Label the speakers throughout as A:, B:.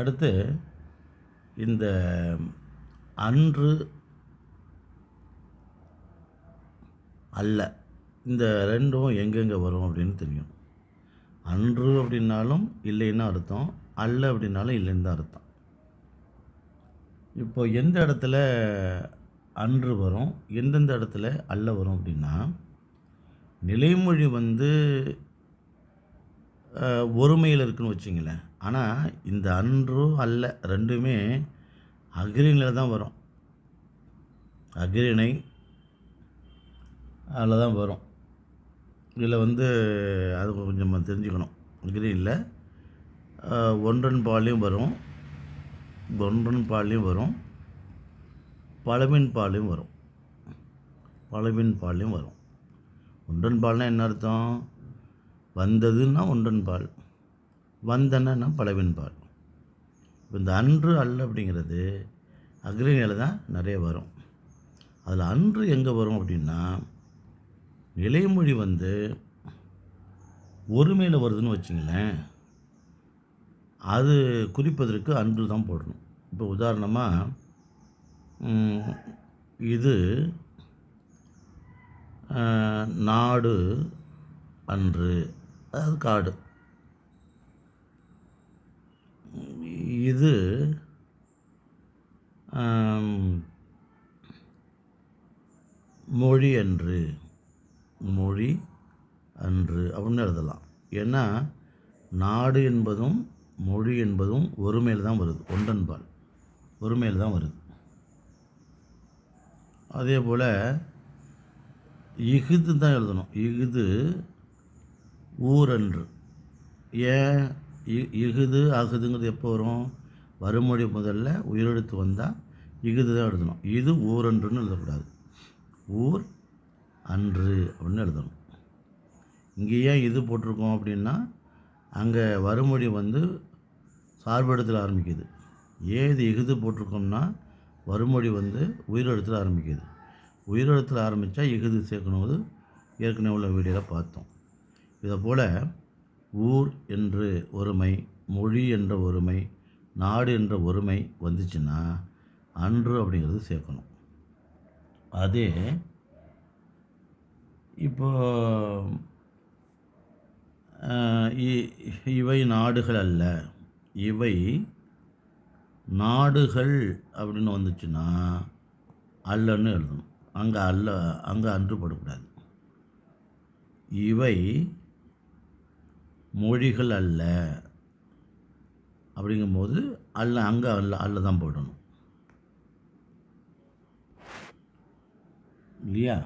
A: அடுத்து இந்த அன்று அல்ல. இந்த ரெண்டும் எங்கெங்கே வரும் அப்படின்னு தெரியும். அன்று அப்படின்னாலும் இல்லைன்னு அர்த்தம். அல்ல அப்படின்னாலும் இல்லைன்னு தான் அர்த்தம். இப்போ எந்த இடத்துல அன்று வரும் எந்தெந்த இடத்துல அல்ல வரும் அப்படின்னா நிலைமொழி வந்து ஒருமையில் இருக்குன்னு வச்சிங்களேன். ஆனால் இந்த அன்றும் அல்ல ரெண்டுமே அக்ரினில் தான் வரும். அக்ரிணை அதில் தான் வரும். இதில் வந்து அது கொஞ்சம் தெரிஞ்சுக்கணும். அக்ரினில் ஒன்றன் பாலையும் வரும். ஒன்றன் பாலையும் வரும். பழமின் பாலையும் வரும். பழமின் பாலையும் வரும். ஒன்றன் பால்னால் என்ன அர்த்தம்? வந்ததுன்னா ஒன்றன் பால் பலவின்பால். பால் இப்போ இந்த அன்று அல்ல அப்படிங்கிறது அக்ரிணியில் தான் நிறைய வரும். அதில் அன்று எங்கே வரும் அப்படின்னா நிலைமொழி வந்து ஒருமையில் வருதுன்னு வச்சுங்களேன் அது குறிப்பதற்கு அன்று தான் போடணும். இப்போ உதாரணமாக இது நாடு அன்று. அதாவது காடு. இது மொழி அன்று மொழி அன்று அப்படின்னு எழுதலாம். ஏன்னா நாடு என்பதும் மொழி என்பதும் ஒருமையில் தான் வருது ஒன்றன்பால். ஒருமையில் தான் வருது. அதே போல் இஃது தான் எழுதணும். இஃது ஊரன்று. ஏன் இ- அகுதுங்கிறது எப்போ வரும்? வறுமொழி முதல்ல உயிரெழுத்து வந்தால் இஃது தான் எழுதணும். இது ஊரன்றுன்னு எழுதக்கூடாது. ஊர் அன்று அப்படின்னு எழுதணும். இங்கே ஏன் இது போட்டிருக்கோம் அப்படின்னா அங்கே வறுமொழி வந்து சார்பெழுத்தில் ஆரம்பிக்குது. ஏன் இது இகுது போட்டிருக்கோம்னா வருமொழி வந்து உயிரெழுத்தில் ஆரம்பிக்குது. உயிரெழுத்தில் ஆரம்பித்தா இகுது சேர்க்கணுங்கிறது ஏற்கனவே உள்ள வீடியோவில் பார்த்தோம். இதைப்போல் ஊர் என்று ஒருமை மொழி என்ற ஒருமை நாடு என்ற ஒருமை வந்துச்சுன்னா அன்று அப்படிங்கிறது சேர்க்கணும். அதே இப்போ இ- இவை நாடுகள் அல்ல. இவை நாடுகள் அப்படின்னு வந்துச்சுன்னா அல்லன்னு எழுதணும். அங்கே அல்ல அங்கே அன்று போடக்கூடாது. இவை மொழிகள் அல்ல. அப்படிங்கும்போது அல்ல அங்கே அல்ல அல்ல தான் போடணும். இல்லையா?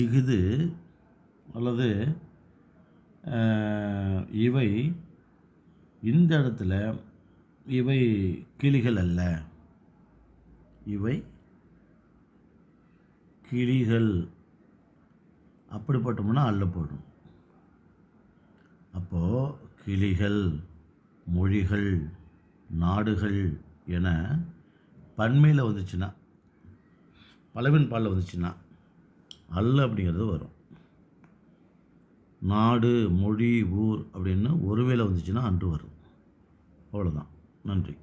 A: இஃது அல்லது இவை இந்த இடத்துல இவை கிளிகள் அல்ல. இவை கிளிகள். அப்படிப்பட்டோம்னா அல்ல போடும் அப்போது கிளிகள் மொழிகள் நாடுகள் என பன்மையில் வந்துச்சுன்னா பலவின் பாலில் வந்துச்சுன்னா அல்ல அப்படிங்கிறது வரும். நாடு மொழி ஊர் அப்படின்னு ஒரு வேளை வந்துச்சுன்னா அன்று வரும். அவ்வளோதான் நன்றி.